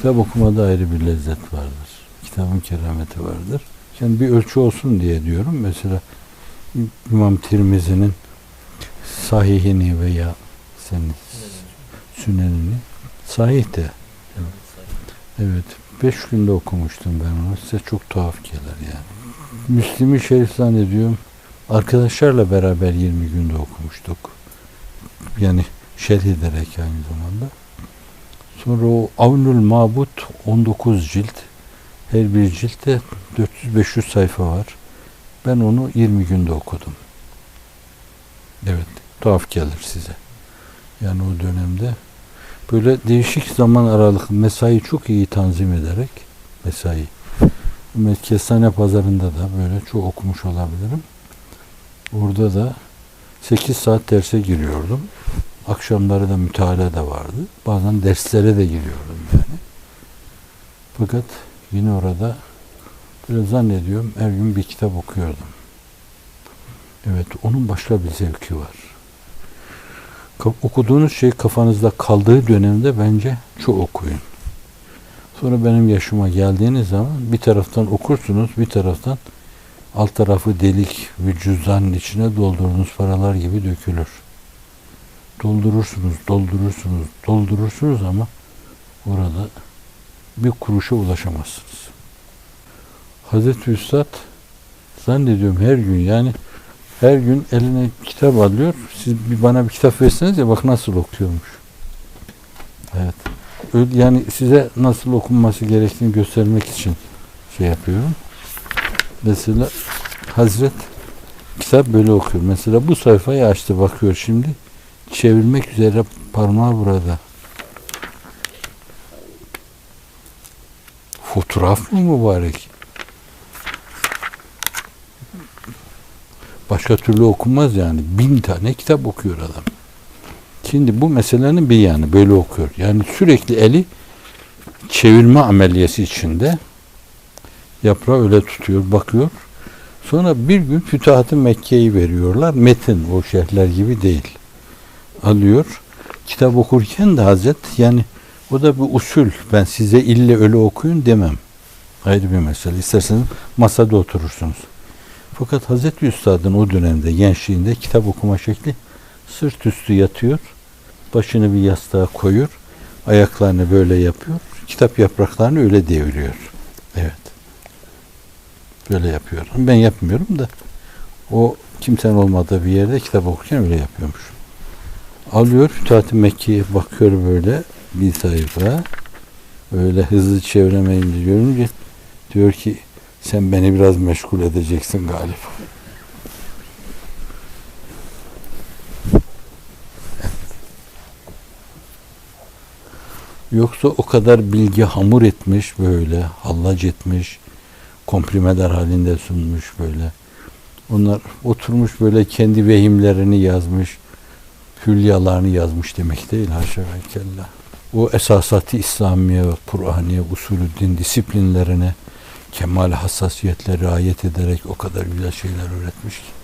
Kitap okumada ayrı bir lezzet vardır. Kitabın kerameti vardır. Yani bir ölçü olsun diye diyorum. Mesela İmam Tirmizi'nin sahihini veya senin sünenini sahih de evet beş günde okumuştum ben onu. Size çok tuhaf gelir yani. Müslim-i Şerif zannediyorum arkadaşlarla beraber 20 günde okumuştuk. Yani şerh ederek aynı zamanda. Sonra o Avnul Mabut 19 cilt. Her bir ciltte 400-500 sayfa var. Ben onu 20 günde okudum. Evet, tuhaf gelir size. Yani o dönemde böyle değişik zaman aralık mesai çok iyi tanzim ederek mesai. Kestane pazarında da böyle çok okumuş olabilirim. Orada da 8 saat derse giriyordum. Akşamları da müteala da vardı. Bazen derslere de giriyordum yani. Fakat yine orada böyle zannediyorum her gün bir kitap okuyordum. Evet, onun başka bir zevki var. Okuduğunuz şey kafanızda kaldığı dönemde bence çok okuyun. Sonra benim yaşıma geldiğiniz zaman bir taraftan okursunuz, bir taraftan alt tarafı delik ve cüzdanın içine doldurduğunuz paralar gibi dökülür. Doldurursunuz, doldurursunuz, doldurursunuz ama orada bir kuruşa ulaşamazsınız. Hazreti Üstad zannediyorum her gün yani her gün eline kitap alıyor. Siz bir bana bir kitap verseniz ya bak nasıl okuyormuş. Evet. Yani size nasıl okunması gerektiğini göstermek için şey yapıyorum. Mesela Hazret kitap böyle okuyor. Mesela bu sayfayı açtı bakıyor şimdi. Çevirmek üzere parmağı burada. Fotoğraf mı mübarek? Başka türlü okunmaz yani. Bin tane kitap okuyor adam. Şimdi bu meselenin bir yanı böyle okuyor. Yani sürekli eli çevirme ameliyesi içinde yaprağı öyle tutuyor, bakıyor. Sonra bir gün Fütuhat-ı Mekke'yi veriyorlar. Metin o şerhler gibi değil. Alıyor. Kitap okurken de Hazret yani o da bir usul. Ben size ille öyle okuyun demem. Ayrı bir mesele. İsterseniz masada oturursunuz. Fakat Hazreti Üstad'ın o dönemde gençliğinde kitap okuma şekli sırt üstü yatıyor. Başını bir yastığa koyuyor. Ayaklarını böyle yapıyor. Kitap yapraklarını öyle deviriyor. Evet. Böyle yapıyor. Ben yapmıyorum da o kimsenin olmadığı bir yerde kitap okurken öyle yapıyormuş. Alıyor Fütuhat-ı Mekke'ye bakıyor böyle bir sayfa. Öyle hızlı çeviremeyince görünce diyor ki sen beni biraz meşgul edeceksin galiba. Yoksa o kadar bilgi hamur etmiş böyle, hallac etmiş, komprimeler halinde sunmuş böyle. Onlar oturmuş böyle kendi vehimlerini yazmış, hülyalarını yazmış demek değil haşa ve kella. O esasatı İslamiye ve Kur'aniye, usulü din disiplinlerine kemal hassasiyetle riayet ederek o kadar güzel şeyler öğretmiş ki.